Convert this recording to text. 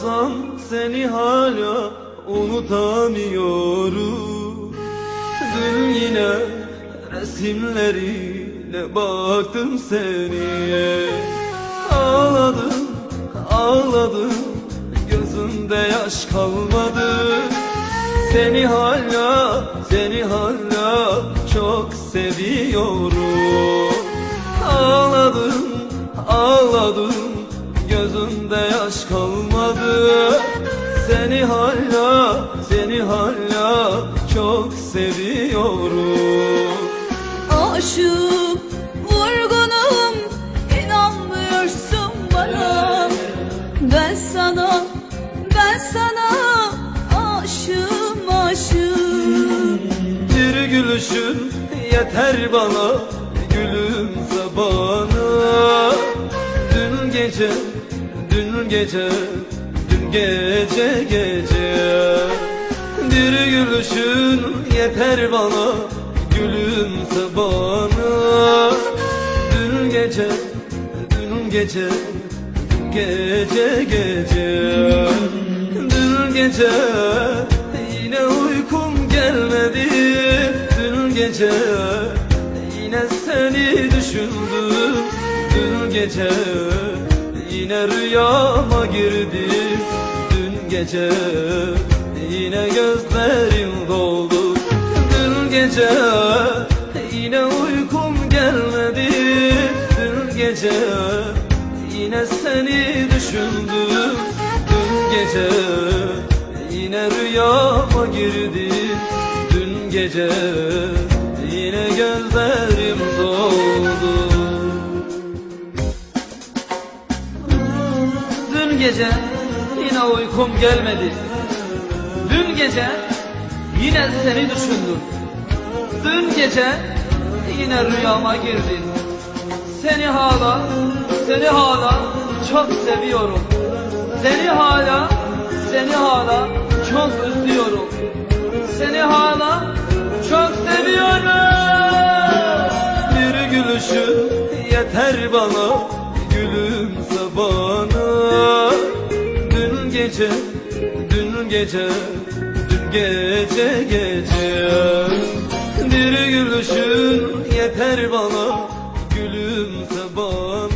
yapsam seni hala unutamıyorum. Dün yine resimlerine baktım seni Ağladım, ağladım Gözümde yaş kalmadı. Seni hala, seni hala çok seviyorum. Ağladım, ağladım Gözümde yaş kalmadı hala çok seviyorum. Aşığım, vurgunum inanmıyorsun bana. Ben sana, ben sana aşığım aşığım. Bir gülüşün yeter bana Gülümse bana Dün gece, dün gece Dün gece gece Bir gülüşün yeter bana Gülümse bana Dün gece, dün gece gece gece. Dün gece yine uykum gelmedi. Dün gece yine seni düşündüm. Dün gece yine rüyama girdi Dün gece yine gözlerim doldu. Dün gece yine uykum gelmedi. Dün gece yine seni düşündüm. Dün gece yine rüyama girdi Dün gece yine gözlerim doldu. Dün gece yine uykum gelmedi gece yine seni düşündüm. Dün gece yine rüyama girdin Seni hala, seni hala çok seviyorum. Seni hala, seni hala çok özlüyorum. Seni hala çok seviyorum. Bir gülüşün yeter bana Gülümse bana Dün gece, dün gece gece gece Bir gülüşün yeter bana. Gülümse bana.